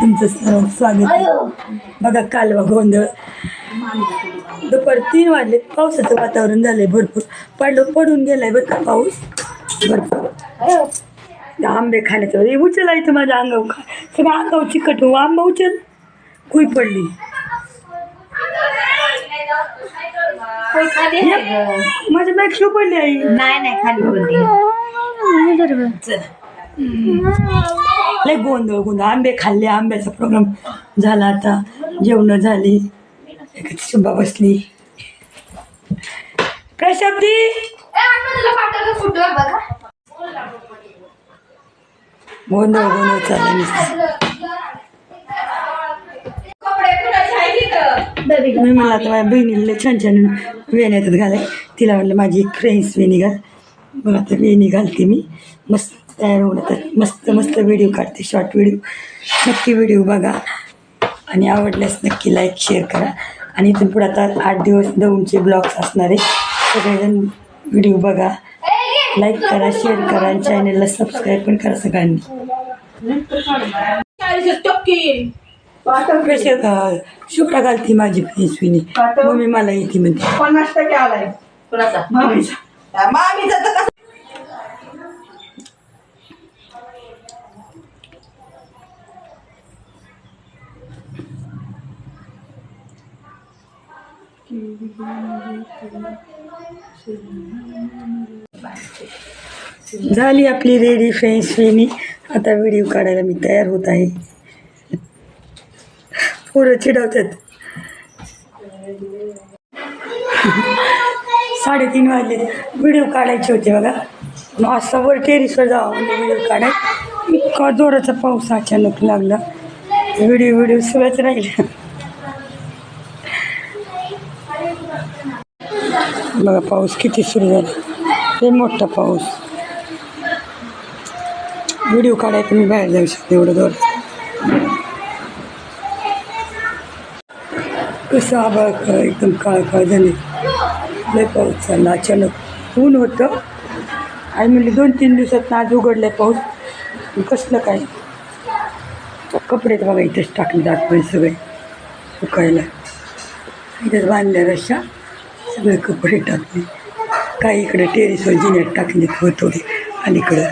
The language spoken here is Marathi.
तुमचं स्वागत बघा कालवा गोंधळ. दुपार तीन वाजले पावसाचं वातावरण झालंय भरपूर. पडलं पडून गेलाय बर का पाऊस? भरपूर. आंबे खाण्याचं. उचलायचं माझ्या अंगाव खा. सगळं अंगाव चिकट हो. आंबा उचल. कुई पडली. माझ्या बॅग शो पडली आई. नाही नाही खाली बोलते लय गोंधळ गोंधळ. आंबे खाल्ले आंब्याचा प्रोग्राम झाला आता. जेवण झाली. शुभा बसली. प्रशाब्दी गोंधळ गोंधळ चालला मी म्हणलं आता माझ्या बहिणीला छान छान वेण्या येतात घालाय तिला म्हणलं माझी एक फ्रेंड्स वेणी घाल. मग आता वेणी घालते मी. मस्त तयार होऊन आता मस्त मस्त व्हिडिओ काढते शॉर्ट व्हिडिओ. नक्की व्हिडिओ बघा. आणि आवडल्यास नक्की लाईक शेअर करा. आणि इथून पुढे आता आठ दिवस दौंडचे ब्लॉग्स असणार आहे सगळेजण व्हिडिओ बघा. लाईक करा शेअर करा आणि चॅनलला सबस्क्राईब पण करा सगळ्यांनी. प्रेशर शुभ्रा घालती माझी फ्रेंड्स विनी. मम्मी मला येते म्हणते. पन्नास टक्के आलाय. कुणाचा? मामीचा. मामीचा तर कसं? झाली आपली रेडी फ्रेंड्स वेणी आता व्हिडिओ काढायला मी तयार होत आहे. पोरं चिडवतात. साडेतीन वाजले. व्हिडिओ काढायचे होते बघा. मग असं वर टेरिसवर जावं म्हणजे व्हिडिओ काढाय इतका जोराचा पाऊस अचानक लागला. व्हिडिओ व्हिडिओ सगळंच राहिले. बघा पाऊस किती सुरू झाला. ते मोठा पाऊस. व्हिडिओ काढायचं मी बाहेर जाऊ शकते एवढं दोर कसं आभाळ एकदम काळ काळ झाले लय पाऊस चालला अचानक ऊन होतं. आणि म्हणले दोन तीन दिवसात आज उघडलं पाऊस. कसलं काय? कपडे बघा इथेच टाकले दाखवाय सगळे सुकायला. इथेच बांधल्या रश्या सगळे कपडे टाकले. काही इकडे टेरेसवर जिन्यात टाकले थोडे थोडे अलीकडं.